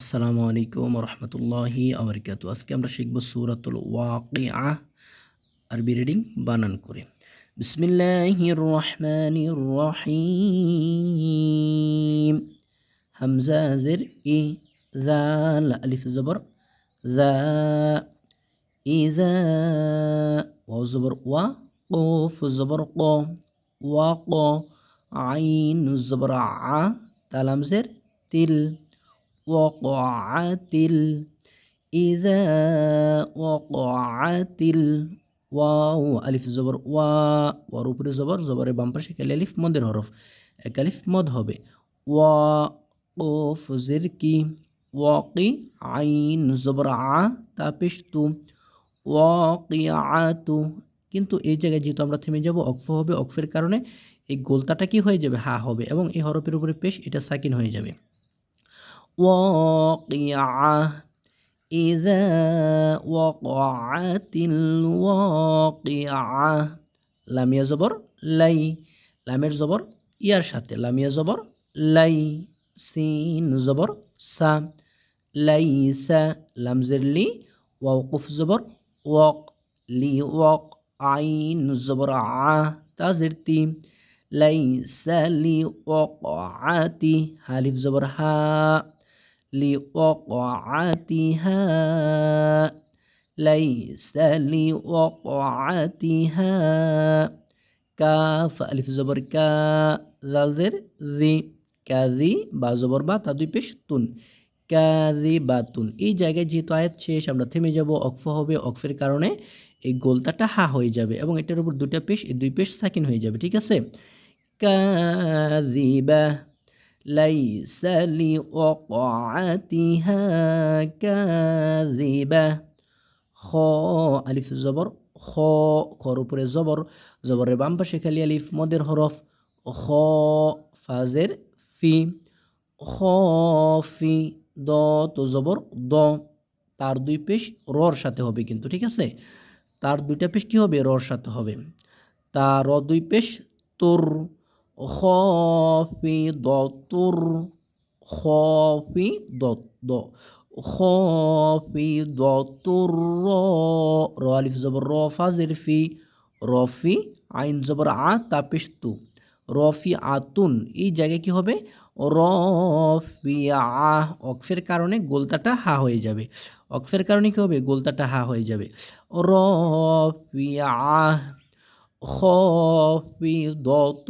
আসসালামু আলাইকুম রহমতুল্লাহি আবরকাত আজকে আমরা শিখব সুরাতুল ওয়াকিআ আরবি রিডিং বানান করে বিসমিল্লাহির রহমানির রহিম হামজা জের ই জাল আলিফ জবর যা ইজা ওয়াও জবর ওয়া কফ জবর ক ওয়া ক আইন জবর আ তালাম জের তিল ওয়াকাতিল ইজা ওয়াকাতিল ওয়াও আলিফ জবর ওয়া ওয়ার উপরে জবর জবরের বাম পাশে এক আলিফ মদের হরফ। এক আলিফ মদ হবে। ওয়া কফ জের কি ওয়াকি আইন জবর আ তাপেশ তু ওয়াকি আতু কিন্তু এই জায়গায় যেহেতু আমরা থেমে যাব, অক্ফ হবে। অক্ফের কারণে এই গোলতাটা কি হয়ে যাবে? হা হবে। এবং এই হরফের উপরে পেশ, এটা সাকিন হয়ে যাবে। واقعة إذا وقعت الواقعة লামিয়া জবর লাই লামের জবর ইয়ার সাথে লামিয়া জবর লাই সিন জবর সা লাইসা লামজের লি ওয়াকুফ জবর ওয়াক লি ওয়াক আইন জবর আ তাজের তি লাইসা লি ওয়াক আতি হালিফ জবর হা لوقعتها ليس لوقعتها কাফ আলিফ জবর কা জালদের জি কাজি বা জবর বা তা দুই পেশ তুন কাজি বা তুন এই জায়গায় যেহেতু আয়াত শেষ আমরা থেমে যাব অক্ফ হবে অক্ফের কারণে এই গোলতাটা হা হয়ে যাবে এবং এটার উপর দুটা পেশ এই দুই পেশ সাকিন হয়ে যাবে ঠিক আছে কাজিবা ليس لوقعتها كاذبة খ আলিফ জবর খ খর উপরে জবর জবরের বাম পাশে খালি আলিফ মদের হরফ খ ফাজের ফি খ ফি দ তো জবর দ তার দুই পেশ রর সাথে হবে কিন্তু ঠিক আছে তার দুইটা পেশ কি হবে রর সাথে হবে তার দুই পেশ তোর خافضة خافضة خافضة را را ألف زبر را فازر في রফি আইন জবর আ তাপিস্তু রফি আতুন এই জায়গায় কি হবে রফিয়া অক্ফের কারণে গোলতাটা হা হয়ে যাবে অক্ফের কারণে কি হবে গোলতাটা হা হয়ে যাবে রফিয়া خافضة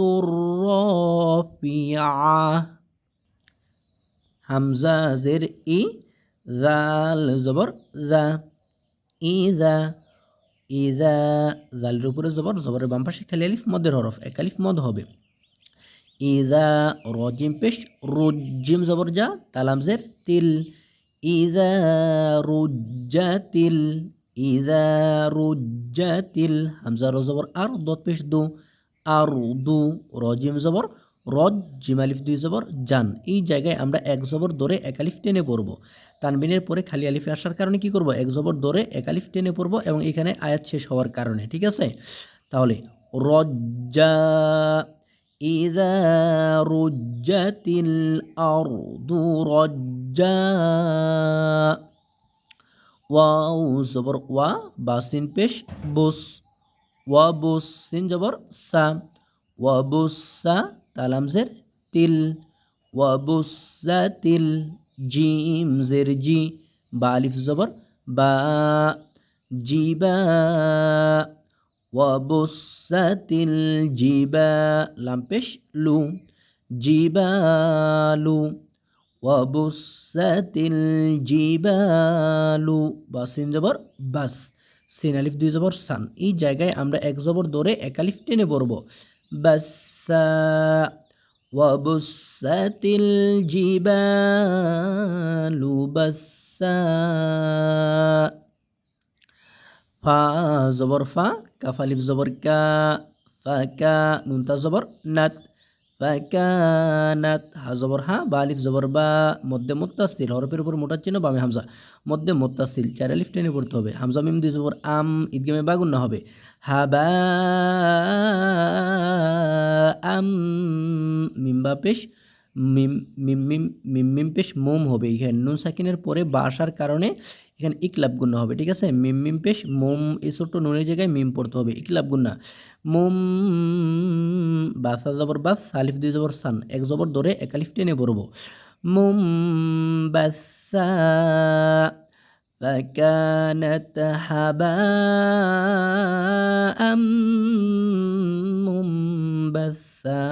رافعة হামজা জের ই জাল জবর দা ইদা ইদা জালের উপরে জবর জবরের বাম পাশে খালি আলিফ মদের হরফ এক আলিফ মদ হবে ইদা রজিম পেশ রুজিম জবর যা তালামজের তিল ইদা রুজ্জা তিল ইদা রুজ্জাতিল হামজা রজবর আর দত পেশ দু আর দু রজিম জবর রজ জিমালিফ দুই জবর জান এই জায়গায় আমরা এক জবর দরে একালিফ টেনে পড়ব। তানবিনের পরে খালি আলিফে আসার কারণে কি করব? এক জবর দরে একালিফ টেনে পড়ব এবং এখানে আয়াত শেষ হওয়ার কারণে, ঠিক আছে? তাহলে, রজ্জা ইদা রুজ্জাতিল আরদু রজ্জা ওয়াও, জবর ওয়া, বা সিন পেশ, বুস। ওয়া, বুস, সিন জবর, সা। ওয়া, বুসা তালামজের তিল। ওয়া, বুসা তিল, জিম জের, জি। বা আলিফ জবর, বা জিবা ওয়া বুসাতিল জিবা লাম পেশ, লু। জিবালু ওয়াবুসাতিল জিবালু বাসিন জবর বাস সিন আলিফ, দুই জবর সান। এই জায়গায় আমরা এক জবর ধরে এক আলিফ টেনে পড়ব। বাসা ওয়াবুসাতিল জিবালু বাসা ফা জবর ফা কাফালিফ জবর কা, ফা কা নুনতা জবর নাত। ফাকানাত জবর, হা, বা, আলিফ, জবর, বা, মধ্যে মুত্তাসিল, হরফের উপর মোটার চিহ্ন, বামে হামজা। মধ্যে মুত্তাসিল, চার আলিফ টেনে পড়তে হবে। হামজা, মিম, দুই জবর, আম ঈদগামে বাগুন না হবে। হা বা আম, মিম বা, পেশ, মিম মিম মিম মিম মিম, পেশ, মোম হবে। এখানে নুন সাকিনের পরে বা আসার কারণে এখানে ইকলাব গুন্না হবে, ঠিক আছে? মিম মিম পেশ, মোম, এই ছোট্ট নুনের জায়গায় মিম পড়তে হবে ইকলাব গুন্না মোম, বাসা জবর বাস সালিফ দুই জবর সান, এক জবর ধরে এক আলিফ টেনে পড়ব। মোম, বাসা فكانت هباء منبثا